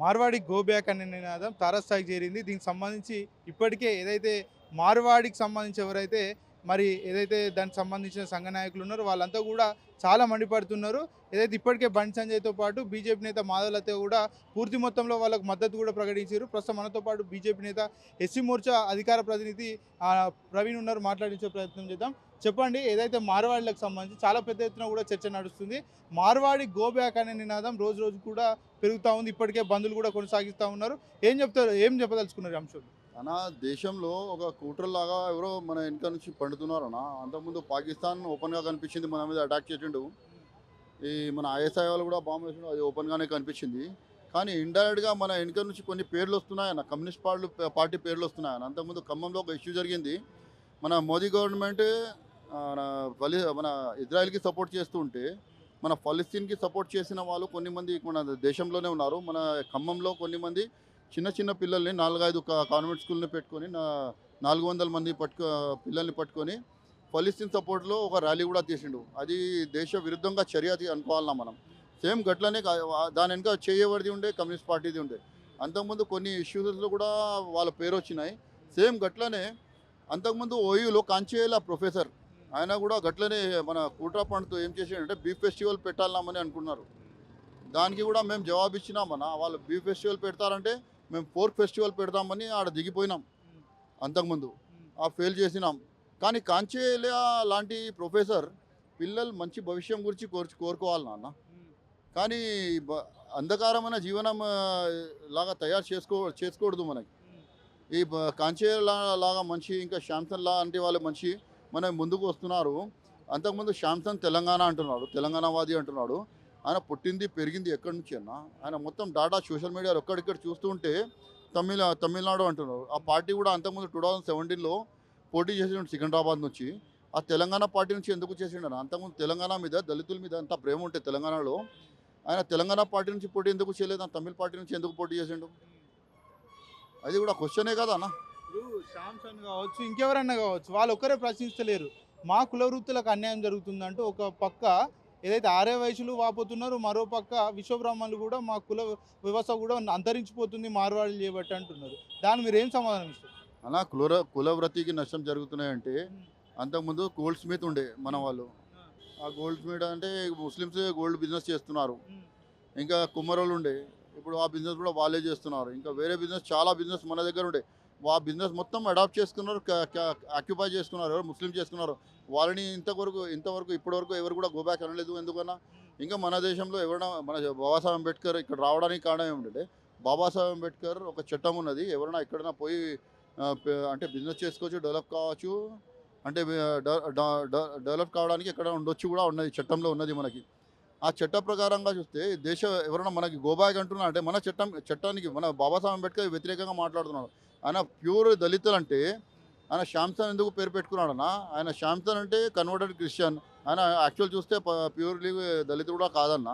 Marwadi go back అనే నినాదం తారస్థాయికి చేరింది. దీనికి సంబంధించి ఇప్పటికే ఏదైతే మార్వాడికి సంబంధించి ఎవరైతే మరి ఏదైతే దానికి సంబంధించిన సంఘ నాయకులు ఉన్నారో వాళ్ళంతా కూడా చాలా మండిపడుతున్నారు. ఏదైతే ఇప్పటికే బండి సంజయ్తో పాటు బీజేపీ నేత మాధవలతో కూడా పూర్తి మొత్తంలో వాళ్ళకు మద్దతు కూడా ప్రకటించారు. ప్రస్తుతం మనతో పాటు బీజేపీ నేత ఎస్సీ మోర్చా అధికార ప్రతినిధి ప్రవీణ్ ఉన్నారు. మాట్లాడించే ప్రయత్నం చేద్దాం. చెప్పండి ఏదైతే మార్వాడిలకు సంబంధించి చాలా పెద్ద ఎత్తున కూడా చర్చ నడుస్తుంది. మార్వాడి గో బ్యాక్ అనే నినాదం రోజు రోజు కూడా పెరుగుతూ ఉంది. ఇప్పటికే బంధులు కూడా కొనసాగిస్తూ ఉన్నారు. ఏం చెప్తారు ఏం చెప్పదలుచుకున్నారు అంశం అన్న దేశంలో ఒక కూటర్లాగా ఎవరో మన వెనుక నుంచి పండుతున్నారు అన్న. అంతకుముందు పాకిస్తాన్ ఓపెన్గా కనిపించింది మన మీద అటాక్ చేసిండు. ఈ మన ఐఎస్ఐ వాళ్ళు కూడా బాంబు వేసిండు అది ఓపెన్గానే కనిపించింది. కానీ ఇండైరెక్ట్గా మన వెనుక నుంచి కొన్ని పేర్లు వస్తున్నాయన్న కమ్యూనిస్ట్ పార్టీ పార్టీ పేర్లు వస్తున్నాయన్న అంతకుముందు ఖమ్మంలో ఒక ఇష్యూ జరిగింది. మన మోదీ గవర్నమెంట్ ఫలి మన ఇజ్రాయెల్కి సపోర్ట్ చేస్తూ ఉంటే మన ఫలిస్తీన్కి సపోర్ట్ చేసిన వాళ్ళు కొన్ని మంది మన దేశంలోనే ఉన్నారు. మన ఖమ్మంలో కొన్ని మంది చిన్న చిన్న పిల్లల్ని నాలుగైదు కాన్వెంట్ స్కూల్ని పెట్టుకొని నా నాలుగు వందల మంది పట్టుకో పిల్లల్ని పట్టుకొని ఫలిస్తీన్ సపోర్ట్లో ఒక ర్యాలీ కూడా తీసిండు. అది దేశ విరుద్ధంగా చర్య అనుకోవాలన్నా మనం. సేమ్ గట్లనే దాని వెనుక చేయబడిది ఉండే కమ్యూనిస్ట్ పార్టీది ఉండే. అంతకుముందు కొన్ని ఇష్యూస్లో కూడా వాళ్ళ పేరు వచ్చినాయి సేమ్ గట్లనే అంతకుముందు ఓయూలో కాంచేలా ప్రొఫెసర్ ఆయన కూడా గట్లనే మన కూట్రా పండుతో ఏం చేసాడంటే బీఫ్ ఫెస్టివల్ పెట్టాలన్నామని అనుకున్నారు. దానికి కూడా మేము జవాబు ఇచ్చినామన్న వాళ్ళు బీఫ్ ఫెస్టివల్ పెడతారంటే మేము పోర్క్ ఫెస్టివల్ పెడదామని ఆడ దిగిపోయినాం. అంతకుముందు ఆ ఫెయిల్ చేసినాం. కానీ కాంచేలియా లాంటి ప్రొఫెసర్ పిల్లలు మంచి భవిష్యం గురించి కోర్చు కోరుకోవాలి నాన్న కానీ బ- అంధకారమైన జీవనం లాగా తయారు చేసుకో చేసుకోకూడదు మనకి. ఈ కాంచేలా లాగా మంచి ఇంకా శాంసన్ లాంటి వాళ్ళు మంచి మన ముందుకు వస్తున్నారు. అంతకుముందు శాంసంగ్ తెలంగాణ అంటున్నాడు తెలంగాణవాది అంటున్నాడు. ఆయన పుట్టింది పెరిగింది ఎక్కడి నుంచి అన్న? ఆయన మొత్తం డాటా సోషల్ మీడియాలో ఎక్కడిక్కడ చూస్తుంటే తమిళ తమిళనాడు అంటున్నారు ఆ పార్టీ కూడా అంతకుముందు టూ థౌజండ్ సెవెంటీన్లో పోటీ చేసిండు సికింద్రాబాద్ నుంచి. ఆ తెలంగాణ పార్టీ నుంచి ఎందుకు చేసిండు అన్న? అంతకుముందు తెలంగాణ మీద దళితుల మీద అంత ప్రేమ ఉంటే తెలంగాణలో. ఆయన తెలంగాణ పార్టీ నుంచి పోటీ ఎందుకు చేయలేదు? తమిళ పార్టీ నుంచి ఎందుకు పోటీ చేసిండు? అది కూడా క్వశ్చనే కదా అన్న? ఇప్పుడు శాంసన్ కావచ్చు ఇంకెవరన్నా కావచ్చు వాళ్ళు ఒక్కరే ప్రశ్నిస్తలేరు. మా కుల వృత్తులకు అన్యాయం జరుగుతుందంటూ ఒక పక్క ఏదైతే ఆరే వయసులు వాపోతున్నారు మరో పక్క విశ్వబ్రహ్మలు కూడా మా కుల వ్యవస్థ కూడా అంతరించిపోతుంది మార్వాడి చేయబట్టి అంటున్నారు. దాని మీరు ఏం సమాధానం ఇస్తారు? అలా కుల వృత్తికి నష్టం జరుగుతున్నాయంటే అంతకుముందు గోల్డ్ స్మిత్ ఉండే మన వాళ్ళు. ఆ గోల్డ్ స్మిత్ అంటే ముస్లిమ్స్ గోల్డ్ బిజినెస్ చేస్తున్నారు. ఇంకా కుమ్మరోళ్ళు ఉండే ఇప్పుడు ఆ బిజినెస్ కూడా వాళ్ళే చేస్తున్నారు. ఇంకా వేరే బిజినెస్ చాలా బిజినెస్ మన దగ్గర ఉండే. వా బిజినెస్ మొత్తం అడాప్ట్ చేసుకున్నారు ఆక్యుపై చేసుకున్నారు ఎవరు ముస్లిం చేసుకున్నారు. వాళ్ళని ఇంతవరకు ఇంతవరకు ఇప్పటివరకు ఎవరు కూడా గోబ్యాక్ అనలేదు ఎందుకన్నా? ఇంకా మన దేశంలో ఎవరైనా మన బాబాసాహెబ్ అంబేద్కర్ ఇక్కడ రావడానికి కారణం ఏమిటంటే బాబాసాహెబ్ అంబేద్కర్ ఒక చట్టం ఉన్నది. ఎవరైనా ఎక్కడైనా పోయి అంటే బిజినెస్ చేసుకోవచ్చు డెవలప్ కావచ్చు. అంటే డెవలప్ కావడానికి ఎక్కడ ఉండొచ్చు కూడా ఉన్నది చట్టంలో ఉన్నది మనకి. ఆ చట్ట ప్రకారంగా చూస్తే దేశ ఎవరైనా మనకి గోబాగ్ అంటున్నా అంటే మన చట్టం చట్టానికి మన బాబాసాహెబ్ అంబేద్కర్ వ్యతిరేకంగా మాట్లాడుతున్నాడు ఆయన ప్యూర్ దళితులు అంటే ఆయన శాంసన్ ఎందుకు పేరు పెట్టుకున్నాడన్న ఆయన శాంసన్ అంటే కన్వర్టెడ్ క్రిస్టియన్. ఆయన యాక్చువల్ చూస్తే ప్యూర్లీ దళితుడు కూడా కాదన్న.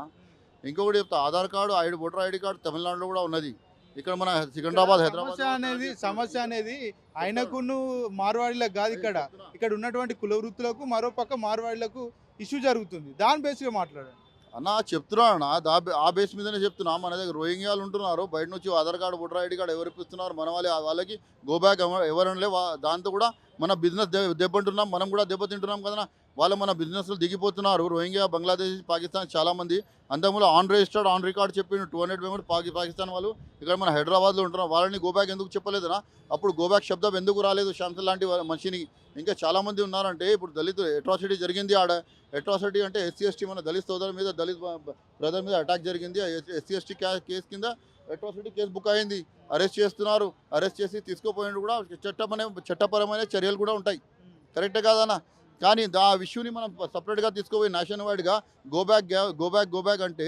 ఇంకొకటి చెప్తా Aadhaar card ID voter ID card తమిళనాడులో కూడా ఉన్నది. ఇక్కడ మన సికింద్రాబాద్ హైదరాబాద్ సమస్య అనేది సమస్య అనేది ఆయనకును మార్వాడిలకు కాదు ఇక్కడ. ఇక్కడ ఉన్నటువంటి కుల వృత్తులకు మరో పక్క మార్వాడిలకు ఇష్యూ జరుగుతుంది. దాని బేస్గా మాట్లాడండి. అన్న చెప్తున్నా అన్న దా ఆ బేస్ మీదనే చెప్తున్నా. మన దగ్గర రోహింగ్యాలు ఉంటున్నారు. బయట నుంచి Aadhaar card voter ID card ఎవరు ఇప్పిస్తున్నారు మన వాళ్ళే వాళ్ళకి గోబ్యాక్ ఎవరనలే వా- దాంతో కూడా మన బిజినెస్ దెబ్బంటున్నాం మనం కూడా దెబ్బతింటున్నాం కదా వాళ్ళు మన బిజినెస్లో దిగిపోతున్నారు. రోహింగ్యా బంగ్లాదేశ్ పాకిస్తాన్ చాలామంది. అంతకుముందు ఆన్ రిజిస్టర్డ్ ఆన్ రికార్డ్ చెప్పిన టూ హండ్రెడ్ మెంబర్స్ పాకి పాకిస్తాన్ వాళ్ళు. ఇక్కడ మన హైదరాబాద్లో ఉంటున్నారు వాళ్ళని గోబ్యాక్ ఎందుకు చెప్పలేదునా? అప్పుడు గోబ్యాక్ శబ్దం ఎందుకు రాలేదు? శాంసన్ లాంటి మనిషిని. ఇంకా చాలామంది ఉన్నారంటే ఇప్పుడు దళితులు అట్రాసిటీ జరిగింది ఆడ. అట్రాసిటీ అంటే ఎస్సీ ఎస్టీ మన దళిత్ సోదరు మీద దళిత్ బ్రదర్ మీద అటాక్ జరిగింది. ఎస్సీ ఎస్టీ కేసు కింద అట్రాసిటీ కేసు బుక్ అయింది. అరెస్ట్ చేస్తున్నారు. అరెస్ట్ చేసి తీసుకుపోయినప్పుడు కూడా చట్టమైన చట్టపరమైన చర్యలు కూడా ఉంటాయి. కరెక్టే కాదన్నా? కానీ దా ఆ ఇష్యూని మనం సపరేట్గా తీసుకుపోయి నేషనల్ వైడ్గా గోబ్యాక్ గోబ్యాక్ గో బ్యాక్ అంటే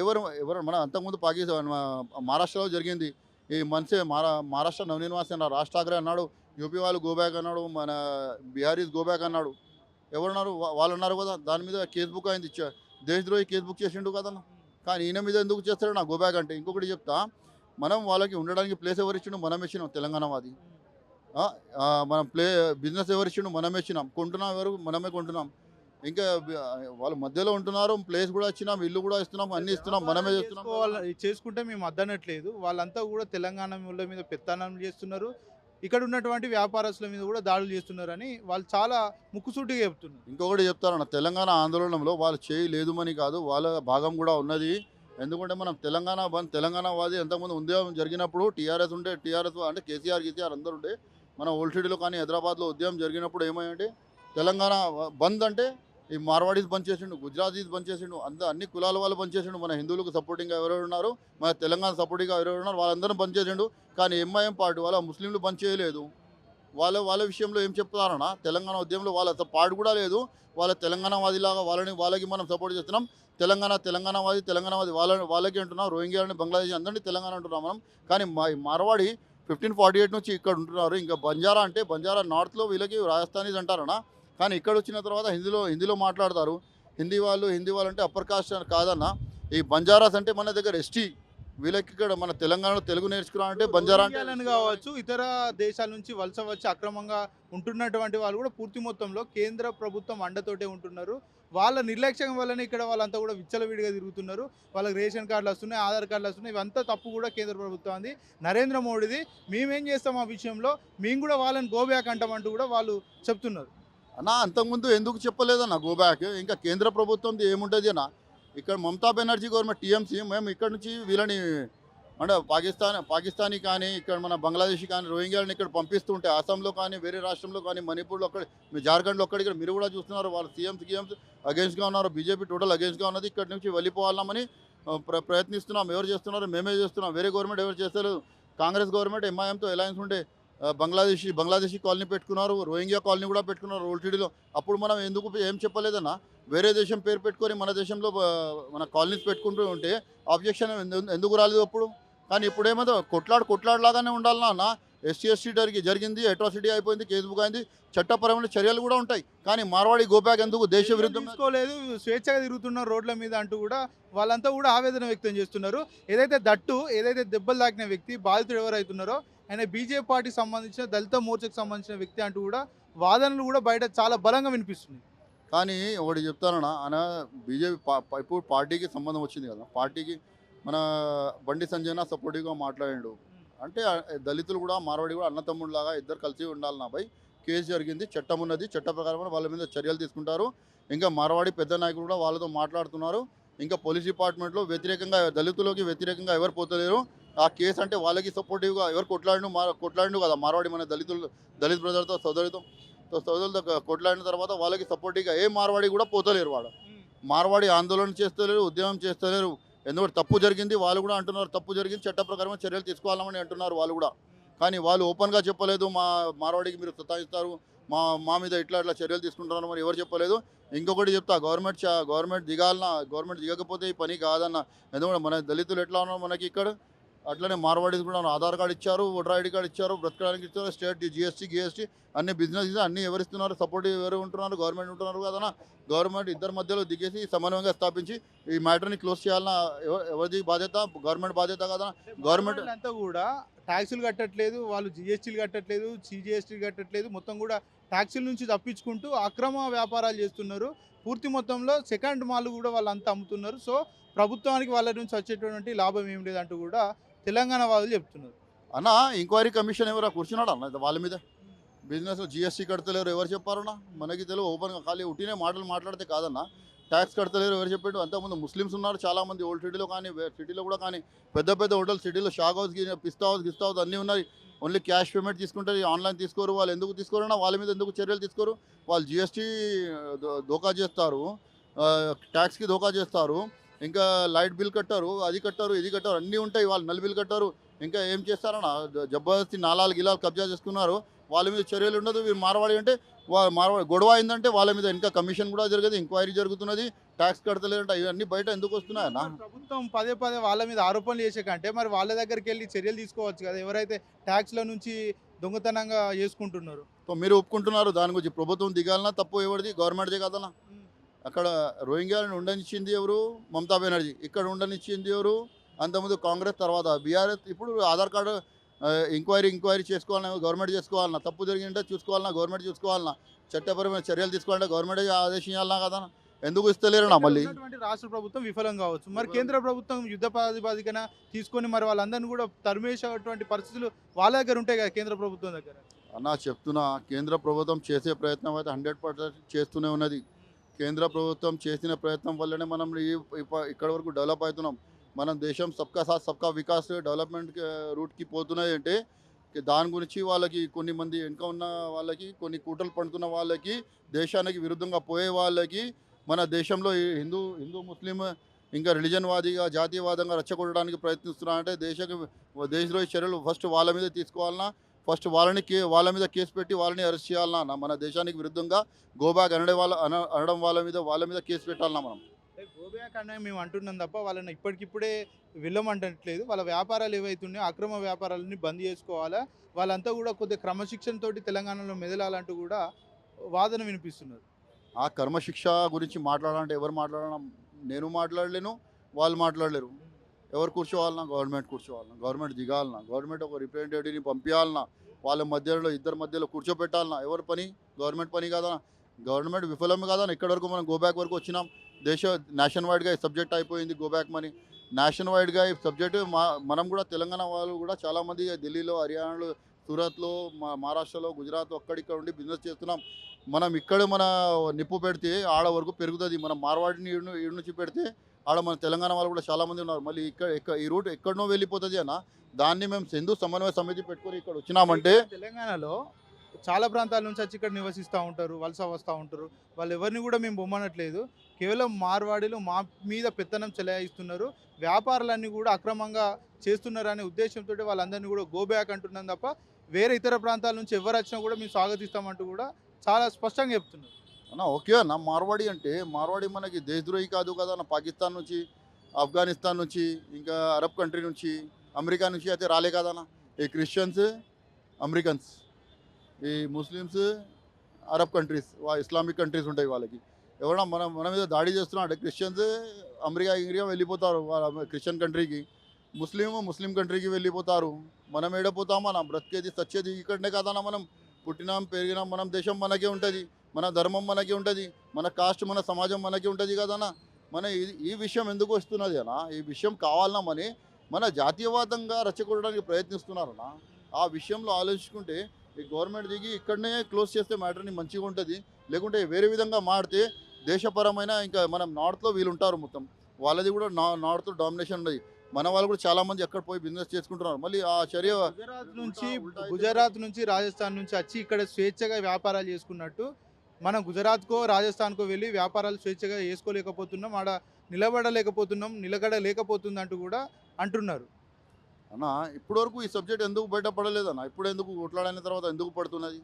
ఎవరు ఎవరు మన అంతకుముందు పాకిస్తాన్ మహారాష్ట్రలో జరిగింది. ఈ మనిషి మహారా మహారాష్ట్ర నవనిర్వాసి అన్నారు రాజ్ ఠాకరే అన్నాడు. యూపీ వాళ్ళు గోబ్యాక్ అన్నాడు. మన బీహారీస్ గో బ్యాక్ అన్నాడు. ఎవరున్నారు? వాళ్ళు ఉన్నారు కదా. దాని మీద కేసు బుక్ అయింది. దేశద్రోహి కేసు బుక్ చేసిండు కదా కానీ ఈయన మీద ఎందుకు చేస్తాడు? నా గోబ్యాక్ అంటే. ఇంకొకటి చెప్తా. మనం వాళ్ళకి ఉండడానికి ప్లేస్ ఎవరు ఇచ్చిండు? మనం ఇచ్చినాం తెలంగాణ వాది. మనం ప్లే బిజినెస్ ఎవరు ఇచ్చిండు? మనమే ఇచ్చినాం. కొంటున్నాం ఎవరు? మనమే కొంటున్నాం. ఇంకా వాళ్ళ మధ్యలో ఉంటున్నారు ప్లేస్ కూడా ఇచ్చినాం ఇల్లు కూడా ఇస్తున్నాం అన్ని ఇస్తున్నాం మనమే చేస్తున్నాం. చేసుకోవాల- చేసుకుంటే మేము అద్దనట్లేదు. వాళ్ళంతా కూడా తెలంగాణ వాళ్ళ మీద పెత్తనం చేస్తున్నారు. ఇక్కడ ఉన్నటువంటి వ్యాపారస్తుల మీద కూడా దాడులు చేస్తున్నారని వాళ్ళు చాలా ముక్కుసూటిగా చెప్తున్నారు. ఇంకొకటి చెప్తారన్న తెలంగాణ ఆందోళనలో వాళ్ళు చేయి లేదు అని కాదు వాళ్ళ భాగం కూడా ఉన్నది. ఎందుకంటే మనం తెలంగాణ బంద్ తెలంగాణ వాది ఎంతమంది ఉద్యమం జరిగినప్పుడు టీఆర్ఎస్ ఉంటే టీఆర్ఎస్ అంటే కేసీఆర్ కేసీఆర్ అందరూ ఉండే. మన ఓల్డ్ కానీ హైదరాబాద్లో ఉద్యమం జరిగినప్పుడు ఏమైందంటే తెలంగాణ బంద్ అంటే ఈ మార్వాడీస్ బంద్ చేసిండు గుజరాతీస్ బంద్ చేసిండు అంత అన్ని కులాల వాళ్ళు బంద్ చేసిండు. మన హిందువులకు సపోర్టింగ్గా ఎవరెవరు ఉన్నారు మన తెలంగాణ సపోర్టింగ్గా ఎవరెవరు ఉన్నారు వాళ్ళందరూ బంద్ చేసిండు. కానీ ఎంఐఎం పార్టీ వాళ్ళ ముస్లింలు బంద్ చేయలేదు. వాళ్ళ వాళ్ళ విషయంలో ఏం చెప్తారన్నా తెలంగాణ ఉద్యమంలో వాళ్ళ పాడు కూడా లేదు. వాళ్ళ తెలంగాణ వాదిలాగా వాళ్ళని వాళ్ళకి మనం సపోర్ట్ చేస్తున్నాం. తెలంగాణ తెలంగాణ వాది తెలంగాణ వాది వాళ్ళ వాళ్ళకి అంటున్నాం. రోహింగ్యాలని బంగ్లాదేశ్ అందరినీ తెలంగాణ అంటున్నాం మనం. కానీ మా మార్వాడి ఫిఫ్టీన్ ఫార్టీ ఎయిట్ నుంచి ఇక్కడ ఉంటున్నారు. ఇంకా బంజారా అంటే బంజారా నార్త్లో వీళ్ళకి రాజస్థానీస్ అంటారనా? కానీ ఇక్కడ వచ్చిన తర్వాత హిందీలో హిందీలో మాట్లాడతారు. హిందీ వాళ్ళు హిందీ వాళ్ళు అంటే అప్పర్ కాస్ట్ అని కాదన్న. ఈ బంజారాస్ అంటే మన దగ్గర ఎస్టీ. వీళ్ళకి ఇక్కడ మన తెలంగాణలో తెలుగు నేర్చుకున్నారంటే బంజారా కావచ్చు ఇతర దేశాల నుంచి వలస వచ్చి అక్రమంగా ఉంటున్నటువంటి వాళ్ళు కూడా పూర్తి మొత్తంలో కేంద్ర ప్రభుత్వం అండతోటే ఉంటున్నారు. వాళ్ళ నిర్లక్ష్యం వల్లనే ఇక్కడ వాళ్ళంతా కూడా విచ్చలవిడిగా తిరుగుతున్నారు. వాళ్ళకి రేషన్ కార్డులు వస్తున్నాయి ఆధార్ కార్డులు వస్తున్నాయి ఇవంతా తప్పు కూడా కేంద్ర ప్రభుత్వాన్ని నరేంద్ర మోడీది మేమేం చేస్తాం ఆ విషయంలో? మేము కూడా వాళ్ళని గోబ్యాక్ అంటామంటూ కూడా వాళ్ళు చెప్తున్నారు. అన్నా అంతకుముందు ఎందుకు చెప్పలేదన్న గోబ్యాక్ ఇంకా కేంద్ర ప్రభుత్వంది ఏముంటుంది అన్న. ఇక్కడ మమతా బెనర్జీ గవర్నమెంట్ టీఎంసీ మేము ఇక్కడ నుంచి వీళ్ళని అంటే పాకిస్తాన్ పాకిస్తానీ కానీ ఇక్కడ మన బంగ్లాదేశ్ కానీ రోహింగ్యాలను ఇక్కడ పంపిస్తుంటే అస్సాంలో కానీ వేరే రాష్ట్రంలో కానీ మణిపూర్లో అక్కడ జార్ఖండ్లో అక్కడ ఇక్కడ మీరు కూడా చూస్తున్నారు. వాళ్ళు సీఎంస్ అగేన్స్ట్గా ఉన్నారు. బీజేపీ టోటల్ అగేన్స్ట్గా ఉన్నది. ఇక్కడ నుంచి వెళ్ళిపోవాలని ప్ర ప్రయత్నిస్తున్నాం. ఎవరు చేస్తున్నారు? మేమే చేస్తున్నాం. వేరే గవర్నమెంట్ ఎవరు చేస్తారు కాంగ్రెస్ గవర్నమెంట్ ఎంఐఎంతో అలయన్స్ ఉండే బంగ్లాదేశీ బంగ్లాదేశీ కాలనీ పెట్టుకున్నారు. రోహింగ్యా కాలనీ కూడా పెట్టుకున్నారు ఓల్టీడీలో అప్పుడు మనం ఎందుకు ఏం చెప్పలేదన్నా? వేరే దేశం పేరు పెట్టుకొని మన దేశంలో మన కాలనీస్ పెట్టుకుంటూ ఉంటే ఆబ్జెక్షన్ ఎందుకు రాలేదు అప్పుడు? కానీ ఇప్పుడు ఏమో కొట్లాడు కొట్లాడలాగానే ఉండాలన్నా అన్న ఎస్సీ ఎస్టీ జరిగి జరిగింది అట్రాసిటీ అయిపోయింది కేసు బుక్ అయింది. చట్టపరమైన చర్యలు కూడా ఉంటాయి. కానీ మార్వాడి గోబ్యాక్ ఎందుకు? దేశ విరుద్ధంగా తీసుకోలేదు. స్వేచ్ఛగా తిరుగుతున్నారు రోడ్ల మీద అంటూ కూడా వాళ్ళంతా కూడా ఆవేదన వ్యక్తం చేస్తున్నారు. ఏదైతే దట్టు ఏదైతే దెబ్బలు తాకిన వ్యక్తి బాధితుడు ఎవరైతున్నారో ఆయన బీజేపీ పార్టీకి సంబంధించిన దళిత మోర్చాకు సంబంధించిన వ్యక్తి అంటూ కూడా వాదనలు కూడా బయట చాలా బలంగా వినిపిస్తున్నాయి. కానీ ఒకటి చెప్తానన్నా ఆయన బీజేపీ ఇప్పుడు పార్టీకి సంబంధం వచ్చింది కదా. పార్టీకి మన బండి సంజయన సపోర్టివ్గా మాట్లాడాడు. అంటే దళితులు కూడా మార్వాడి కూడా అన్నతమ్ముళ్ళలాగా ఇద్దరు కలిసి ఉండాలి నా పై కేసు జరిగింది చట్టం ఉన్నది చట్ట ప్రకారం వాళ్ళ మీద చర్యలు తీసుకుంటారు. ఇంకా మార్వాడి పెద్ద నాయకులు కూడా వాళ్ళతో మాట్లాడుతున్నారు. ఇంకా పోలీస్ డిపార్ట్మెంట్లో వ్యతిరేకంగా దళితులకి వ్యతిరేకంగా ఎవరు పోతలేరు. ఆ కేసు అంటే వాళ్ళకి సపోర్టివ్గా ఎవరు కొట్లాడిను మా కొట్లాడిను కదా మార్వాడి మన దళితులు దళిత్ బ్రదర్తో సోదరితో సోదరులతో కొట్లాడిన తర్వాత వాళ్ళకి సపోర్టివ్గా ఏ మార్వాడి కూడా పోతలేరు వాడు. మార్వాడి ఆందోళన చేస్తలేరు ఉద్యమం చేస్తలేరు. ఎందుకంటే తప్పు జరిగింది వాళ్ళు కూడా అంటున్నారు తప్పు జరిగింది చట్ట ప్రకారం చర్యలు తీసుకోవాలని అంటున్నారు వాళ్ళు కూడా. కానీ వాళ్ళు ఓపెన్గా చెప్పలేదు మా మార్వాడికి మీరు సతాయిస్తారు మా మా మీద ఇట్లా ఇట్లా చర్యలు తీసుకుంటున్నారు మరి ఎవరు చెప్పలేదు. ఇంకొకటి చెప్తా గవర్నమెంట్ చా- గవర్నమెంట్ దిగాలన్నా గవర్నమెంట్ దిగకపోతే ఈ పని కాదన్న. ఎందుకంటే మన దళితులు ఎట్లా ఉన్నారు మనకి ఇక్కడ? అట్లనే మార్వాడీస్ కూడా ఆధార్ కార్డు ఇచ్చారు ఓటర్ ఐడి కార్డు ఇచ్చారు బ్రతకడానికి ఇచ్చారు స్టేట్ జిఎస్టీ జిఎస్టీ అన్ని బిజినెస్ అన్ని ఎవరు ఇస్తున్నారు సపోర్ట్ ఎవరు ఉంటున్నారు గవర్నమెంట్ ఉంటున్నారు కదా గవర్నమెంట్ ఇద్దరి మధ్యలో దిగేసి సమన్వయంగా స్థాపించి ఈ మ్యాటర్ని క్లోజ్ చేయాలన్నా ఎవ- ఎవరిది బాధ్యత? గవర్నమెంట్ బాధ్యత కదా గవర్నమెంట్ అంతా కూడా ట్యాక్సులు కట్టట్లేదు వాళ్ళు జిఎస్టీలు కట్టట్లేదు సిజిఎస్టీలు కట్టట్లేదు మొత్తం కూడా ట్యాక్సుల నుంచి తప్పించుకుంటూ అక్రమ వ్యాపారాలు చేస్తున్నారు. పూర్తి మొత్తంలో సెకండ్ మాల్ కూడా వాళ్ళు అంతా అమ్ముతున్నారు. సో ప్రభుత్వానికి వాళ్ళ నుంచి వచ్చేటువంటి లాభం ఏం లేదంటూ కూడా తెలంగాణ వాళ్ళు చెప్తున్నారు. అన్న ఎంక్వైరీ కమిషన్ ఎవరు? కూర్చున్నాడు? అన్న వాళ్ళ మీద బిజినెస్ జిఎస్టీ కడతలేరు ఎవరు చెప్పారన్నా మనకి తెలియదు ఓపెన్గా ఖాళీ ఉట్టినే మాటలు మాట్లాడితే కాదన్న. ట్యాక్స్ కడతలేరు ఎవరు చెప్పాడు? అంతకుముందు ముస్లిమ్స్ ఉన్నారు చాలామంది ఓల్డ్ సిటీలో కానీ సిటీలో కూడా కానీ పెద్ద పెద్ద హోటల్ సిటీలో షాక్ హౌస్ పిస్తా హౌస్ గిస్తా హౌస్ అన్నీ ఉన్నాయి. ఓన్లీ క్యాష్ పేమెంట్ తీసుకుంటారు ఆన్లైన్ తీసుకోరు వాళ్ళు ఎందుకు తీసుకోరన్నా వాళ్ళ మీద ఎందుకు చర్యలు తీసుకోరు? వాళ్ళు జిఎస్టీ దోకా చేస్తారు. ట్యాక్స్కి దోకా చేస్తారు. ఇంకా లైట్ బిల్ కట్టారు అది కట్టారు ఇది కట్టారు అన్నీ ఉంటాయి. వాళ్ళు నల్ బిల్ కట్టారు. ఇంకా ఏం చేస్తారన్న జబర్దస్తి నాలాలు గిలాలు కబ్జా చేసుకున్నారు. వాళ్ళ మీద చర్యలు ఉండదు. వీరు మారవాడి అంటే మారవాడి గొడవ అయిందంటే వాళ్ళ మీద ఇంకా కమిషన్ కూడా జరగదు ఎంక్వైరీ జరుగుతున్నది ట్యాక్స్ కడతలేదంటే ఇవన్నీ బయట ఎందుకు వస్తున్నాయన్న? ప్రభుత్వం పదే పదే వాళ్ళ మీద ఆరోపణలు చేసే కంటే మరి వాళ్ళ దగ్గరికి వెళ్ళి చర్యలు తీసుకోవచ్చు కదా. ఎవరైతే ట్యాక్స్ల నుంచి దొంగతనంగా చేసుకుంటున్నారు? మీరు ఒప్పుకుంటున్నారు దాని గురించి ప్రభుత్వం దిగాలన్నా తప్పు ఎవరిది? గవర్నమెంట్దే కదన్నా? అక్కడ రోహింగ్యాలను ఉండనిచ్చింది ఎవరు? మమతా బెనర్జీ. ఇక్కడ ఉండనిచ్చింది ఎవరు? అంతకుముందు కాంగ్రెస్ తర్వాత బీఆర్ఎస్. ఇప్పుడు ఆధార్ కార్డు ఎంక్వైరీ ఎంక్వైరీ చేసుకోవాలన్నా గవర్నమెంట్ చేసుకోవాలన్నా తప్పు జరిగిందంటే చూసుకోవాలన్నా గవర్నమెంట్ చూసుకోవాలన్నా చట్టపరమైన చర్యలు తీసుకోవాలంటే గవర్నమెంట్ ఆదేశించాలన్నా కదా? ఎందుకు ఇస్తలేరన్నా మళ్ళీ? రాష్ట్ర ప్రభుత్వం విఫలం కావచ్చు. మరి కేంద్ర ప్రభుత్వం యుద్ధ ప్రాతిపదికన తీసుకొని మరి వాళ్ళందరినీ కూడా తరిమేసేటువంటి పరిస్థితులు వాళ్ళ దగ్గర ఉంటాయి కదా కేంద్ర ప్రభుత్వం దగ్గర? అన్న చెప్తున్నా కేంద్ర ప్రభుత్వం చేసే ప్రయత్నం అయితే హండ్రెడ్ పర్సెంట్ చేస్తూనే ఉన్నది. కేంద్ర ప్రభుత్వం చేసిన ప్రయత్నం వల్లనే మనం ఈ ఇక్కడ వరకు డెవలప్ అవుతున్నాం. మనం దేశం సబ్కా సాత్ సబ్కా వికాస్ డెవలప్మెంట్ రూట్కి పోతున్నాయి అంటే దాని గురించి వాళ్ళకి కొన్ని మంది వెనుక ఉన్న వాళ్ళకి కొన్ని కూటలు పండుతున్న వాళ్ళకి దేశానికి విరుద్ధంగా పోయే వాళ్ళకి మన దేశంలో హిందూ హిందూ ముస్లిం ఇంకా రిలిజన్వాదిగా జాతీయవాదంగా రెచ్చగొట్టడానికి ప్రయత్నిస్తున్నారంటే దేశ దేశద్రోహి చర్యలు ఫస్ట్ వాళ్ళ మీద తీసుకోవాలన్నా ఫస్ట్ వాళ్ళని కే వాళ్ళ మీద కేసు పెట్టి వాళ్ళని అరెస్ట్ చేయాలన్నా మన దేశానికి విరుద్ధంగా గోబ్యాక్ అనడే వాళ్ళ అన అనడం వాళ్ళ మీద వాళ్ళ మీద కేసు పెట్టాలన్నా మనం. గోబ్యాక్ అనే మేము అంటున్నాం తప్ప వాళ్ళని ఇప్పటికిప్పుడే వెళ్ళమంటట్లేదు వాళ్ళ వ్యాపారాలు ఏవైతున్నాయో అక్రమ వ్యాపారాలని బంద్ చేసుకోవాలా? వాళ్ళంతా కూడా కొద్దిగా క్రమశిక్షణతోటి తెలంగాణలో మెదలాలంటూ కూడా వాదన వినిపిస్తున్నారు. ఆ కర్మశిక్ష గురించి మాట్లాడాలంటే ఎవరు మాట్లాడాలన్నా నేను మాట్లాడలేను వాళ్ళు మాట్లాడలేరు. ఎవరు కూర్చోవాలన్నా గవర్నమెంట్ కూర్చోవాలన్నా గవర్నమెంట్ దిగాలన్నా గవర్నమెంట్ ఒక రిప్రజెంటేటివ్ని పంపించాలన్నా వాళ్ళ మధ్యలో ఇద్దరు మధ్యలో కూర్చోపెట్టాలన్నా ఎవరి పని? గవర్నమెంట్ పని కాదా గవర్నమెంట్ విఫలం కాదా ఇక్కడ వరకు మనం గోబ్యాక్ వరకు వచ్చినాం. దేశ నేషన్ వైడ్గా ఈ సబ్జెక్ట్ అయిపోయింది గోబ్యాక్ మనీ నేషన్ వైడ్గా ఈ సబ్జెక్ట్ మనం కూడా తెలంగాణ వాళ్ళు కూడా చాలామంది ఢిల్లీలో హర్యానాలో సూరత్లో మా మహారాష్ట్రలో గుజరాత్ అక్కడిక్కడ ఉండి బిజినెస్ చేస్తున్నాం. మనం ఇక్కడ మన నిప్పు పెడితే ఆడ వరకు పెరుగుతుంది. మనం మార్వాడిని ఈడు ఈడు నుంచి పెడితే ఆడ మన తెలంగాణ వాళ్ళు కూడా చాలామంది ఉన్నారు. మళ్ళీ ఇక్కడ ఈ రూట్ ఎక్కడనో వెళ్ళిపోతుంది అన్న. దాన్ని మేము సింధు సమన్వయ సమితి పెట్టుకొని ఇక్కడ వచ్చినామంటే తెలంగాణలో చాలా ప్రాంతాల నుంచి వచ్చి ఇక్కడ నివసిస్తూ ఉంటారు వలస వస్తూ ఉంటారు. వాళ్ళు ఎవరిని కూడా మేము బొమ్మనట్లేదు. కేవలం మార్వాడీలు మా మీద పెత్తనం చెలాయిస్తున్నారు. వ్యాపారాలన్నీ కూడా అక్రమంగా చేస్తున్నారనే ఉద్దేశంతో వాళ్ళందరినీ కూడా గో బ్యాక్ అంటున్నాం తప్ప వేరే ఇతర ప్రాంతాల నుంచి ఎవరు వచ్చినా కూడా మేము స్వాగతిస్తామంటూ కూడా చాలా స్పష్టంగా చెప్తున్నారు. అన్న ఓకే అన్న మార్వాడి అంటే మార్వాడి మనకి దేశద్రోహి కాదు కదా అన్న పాకిస్తాన్ నుంచి ఆఫ్ఘనిస్తాన్ నుంచి ఇంకా అరబ్ కంట్రీ నుంచి అమెరికా నుంచి అయితే రాలే కదన్న ఈ క్రిస్టియన్స్ అమెరికన్స్ ఈ Muslims Arab countries Islamic countries ఉంటాయి వాళ్ళకి. ఎవరైనా మనం మన మీద దాడి చేస్తున్నాడు క్రిస్టియన్స్ అమెరికా ఇంగ్రియా వెళ్ళిపోతారు. క్రిస్టియన్ కంట్రీకి ముస్లిం ముస్లిం కంట్రీకి వెళ్ళిపోతారు. మనం ఏడపోతాం మనం బ్రతికేది సచ్చేది ఇక్కడనే కదన్నా మనం. పుట్టినాం పెరిగినాం మనం దేశం మనకే ఉంటుంది. మన ధర్మం మనకి ఉంటుంది మన కాస్ట్ మన సమాజం మనకి ఉంటుంది కదన్నా. మన ఈ- ఈ విషయం ఎందుకు వస్తున్నది అన్న ఈ విషయం కావాలన్నా మని మన జాతీయవాదంగా రెచ్చగొట్టడానికి ప్రయత్నిస్తున్నారన్న ఆ విషయంలో ఆలోచించుకుంటే ఈ గవర్నమెంట్ దిగి ఇక్కడనే క్లోజ్ చేస్తే మ్యాటర్ని మంచిగా ఉంటుంది లేకుంటే వేరే విధంగా మారితే దేశపరమైన ఇంకా మనం నార్త్లో వీళ్ళు ఉంటారు మొత్తం. వాళ్ళది కూడా నా నార్త్ డామినేషన్ ఉన్నది. మన వాళ్ళు కూడా చాలా మంది ఎక్కడ పోయి బిజినెస్ చేసుకుంటున్నారు. మళ్ళీ ఆ చర్య గుజరాత్ నుంచి గుజరాత్ నుంచి రాజస్థాన్ నుంచి వచ్చి ఇక్కడ స్వేచ్ఛగా వ్యాపారాలు చేసుకున్నట్టు మనం గుజరాత్కో రాజస్థాన్కో వెళ్ళి వ్యాపారాలు స్వేచ్ఛగా చేసుకోలేకపోతున్నాం ఆడ నిలబడలేకపోతున్నాం నిలబడలేకపోతుందంటూ కూడా అంటున్నారు. అన్న ఇప్పటివరకు ఈ సబ్జెక్ట్ ఎందుకు బయటపడలేదన్న? ఇప్పుడు ఎందుకు కొట్లాడిన తర్వాత ఎందుకు పడుతున్నది?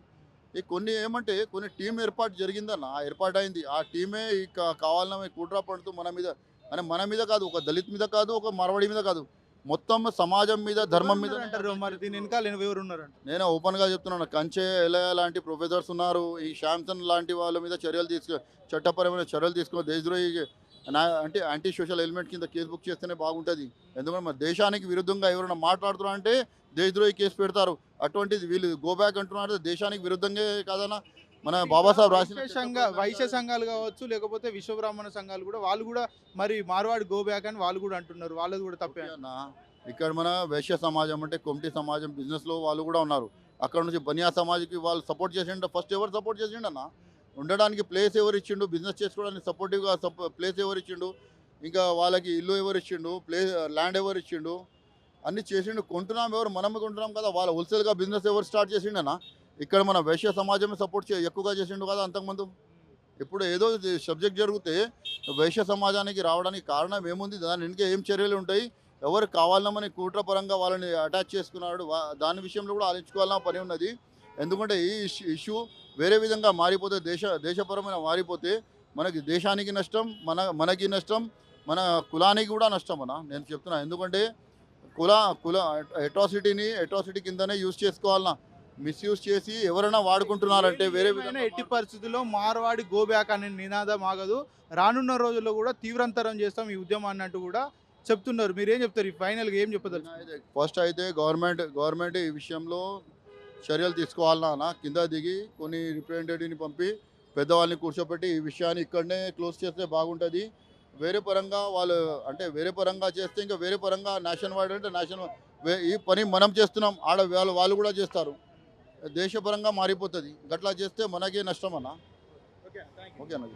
ఈ కొన్ని ఏమంటే కొన్ని టీం ఏర్పాటు జరిగిందన్న ఆ ఏర్పాటు అయింది ఆ టీమే ఇక కా- కావాలన్న కుట్ర పడుతూ మన మీద అంటే మన మీద కాదు ఒక దళిత్ మీద కాదు ఒక మరవడి మీద కాదు. మొత్తం సమాజం మీద ధర్మం మీద అంటారు మరి? దీని వెనకాల ఎవరు ఉన్నారంట నేను ఓపెన్గా చెప్తున్నాను. కంచె ఎలయ లాంటి ప్రొఫెసర్స్ ఉన్నారు. ఈ శాంసన్ లాంటి వాళ్ళ మీద చర్యలు తీసుకో చట్టపరమైన చర్యలు తీసుకుని దేశద్రోహి అంటే యాంటీ సోషల్ ఎలిమెంట్ కింద కేసు బుక్ చేస్తేనే బాగుంటుంది. ఎందుకంటే మన దేశానికి విరుద్ధంగా ఎవరైనా మాట్లాడుతున్నారు అంటే దేశద్రోహి కేసు పెడతారు. అటువంటిది వీళ్ళు గో బ్యాక్ అంటున్నారు. దేశానికి విరుద్ధంగా కాదన్నా మన బాబాసాహెబ్ రాసిన సంఘ వైశ్య సంఘాలు కావచ్చు లేకపోతే విశ్వబ్రాహ్మణ సంఘాలు కూడా వాళ్ళు కూడా మరి మార్వాడి గో బ్యాక్ అని వాళ్ళు కూడా అంటున్నారు. వాళ్ళది కూడా తప్పే అన్న ఇక్కడ మన వైశ్య సమాజం అంటే కొమిటీ సమాజం బిజినెస్లో వాళ్ళు కూడా ఉన్నారు. అక్కడ నుంచి బనియా సమాజ్కి వాళ్ళు సపోర్ట్ చేసిండు ఫస్ట్ ఎవరు సపోర్ట్ చేసిండు అన్న? ఉండడానికి ప్లేస్ ఎవరు ఇచ్చిండు? బిజినెస్ చేసుకోవడానికి సపోర్టివ్గా ప్లేస్ ఎవరు ఇచ్చిండు? ఇంకా వాళ్ళకి ఇల్లు ఎవరు ఇచ్చిండు? ప్లేస్ ల్యాండ్ ఎవరు ఇచ్చిండు? అన్ని చేసిండు. కొంటున్నాం ఎవరు? మనమే కొంటున్నాం కదా. వాళ్ళ హోల్సేల్గా బిజినెస్ ఎవరు స్టార్ట్ చేసిండు అన్న? ఇక్కడ మన వైశ్య సమాజమే సపోర్ట్ చే ఎక్కువగా చేసిండు కదా అంతకుముందు. ఇప్పుడు ఏదో సబ్జెక్ట్ జరిగితే వైశ్య సమాజానికి రావడానికి కారణం ఏముంది? దాని వెనుక ఏం చర్యలు ఉంటాయి? ఎవరు కావాలమని కూట్ర పరంగా వాళ్ళని అటాచ్ చేసుకున్నాడు దాని విషయంలో కూడా ఆలోచించుకోవాలన్న పని ఉన్నది. ఎందుకంటే ఈ ఇష్యూ- ఇష్యూ వేరే విధంగా మారిపోతే దేశ దేశపరమైన మారిపోతే మనకి దేశానికి నష్టం మన మనకి నష్టం మన కులానికి కూడా నష్టం అన్న నేను చెప్తున్నా. ఎందుకంటే కుల కుల అట్రాసిటీని అట్రాసిటీ కిందనే యూజ్ చేసుకోవాలన్నా మిస్యూజ్ చేసి ఎవరైనా వాడుకుంటున్నారంటే వేరే విధంగా ఎట్టి పరిస్థితుల్లో మార్వాడి గో బ్యాక్ అనే నినాదం ఆగదు. రానున్న రోజుల్లో కూడా తీవ్రంతరం చేస్తాం ఈ ఉద్యమం అన్నట్టు కూడా చెప్తున్నారు. మీరు ఏం చెప్తారు? ఈ ఫైనల్గా ఏం చెప్పదలు ఫస్ట్ అయితే గవర్నమెంట్ గవర్నమెంట్ ఈ విషయంలో చర్యలు తీసుకోవాలన్నా కింద దిగి కొన్ని రిప్రజెంటేటివ్ని పంపి పెద్దవాళ్ళని కూర్చోబెట్టి ఈ విషయాన్ని ఇక్కడనే క్లోజ్ చేస్తే బాగుంటుంది. వేరే పరంగా వాళ్ళు అంటే వేరే పరంగా చేస్తే ఇంకా వేరే పరంగా నేషనల్ వైడ్ అంటే నేషనల్ ఈ పని మనం చేస్తున్నాం. ఆడ వాళ్ళు వాళ్ళు కూడా చేస్తారు. దేశపరంగా మారిపోతుంది. గట్లా చేస్తే మనకే నష్టం అన్న ఓకే అన్న.